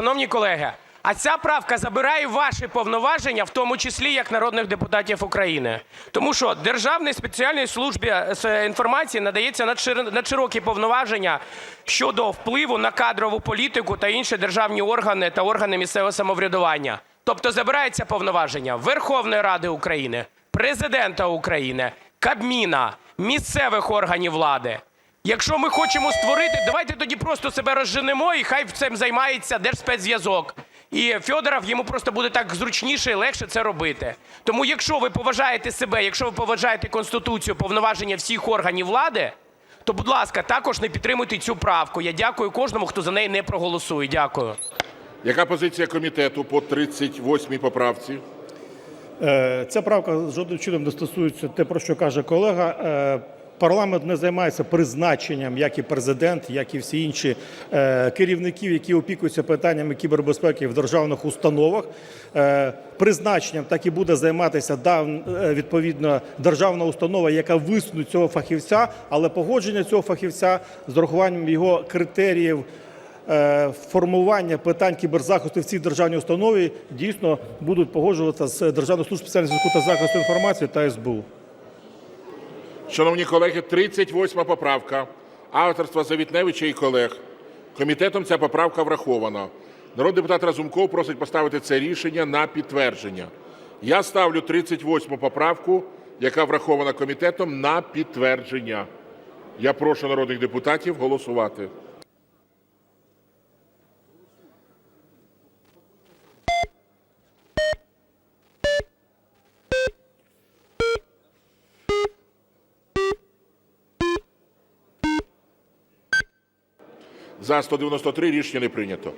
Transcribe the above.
Шановні колеги, а ця правка забирає ваші повноваження, в тому числі як народних депутатів України. Тому що Державній спеціальній службі з інформації надається надшир- надширокі повноваження щодо впливу на кадрову політику та інші державні органи та органи місцевого самоврядування. Тобто забирається повноваження Верховної Ради України, Президента України, Кабміна, місцевих органів влади. Якщо ми хочемо створити, давайте тоді просто себе розженемо і хай цим займається Держспецзв'язок. І Федоров йому просто буде так зручніше і легше це робити. Тому, якщо ви поважаєте себе, якщо ви поважаєте Конституцію, повноваження всіх органів влади, то, будь ласка, також не підтримуйте цю правку. Я дякую кожному, хто за неї не проголосує. Дякую. Яка позиція комітету по 38 поправці? Е, Ця правка жодним чином не стосується те, про що каже колега. Парламент не займається призначенням, як і президент, як і всі інші е, керівників, які опікуються питаннями кібербезпеки в державних установах. Е, Призначенням так і буде займатися дав- е, відповідно державна установа, яка висунуть цього фахівця, але погодження цього фахівця з урахуванням його критеріїв формування питань кіберзахисту в цій державній установі дійсно будуть погоджуватися з Державною службою спеціального зв'язку та захисту інформації та СБУ. Шановні колеги, 38 поправка авторства Завітневича і колег. Комітетом ця поправка врахована. Народний депутат Разумков просить поставити це рішення на підтвердження. Я ставлю 38 поправку, яка врахована комітетом, на підтвердження. Я прошу народних депутатів голосувати. За 193 рішення не прийнято.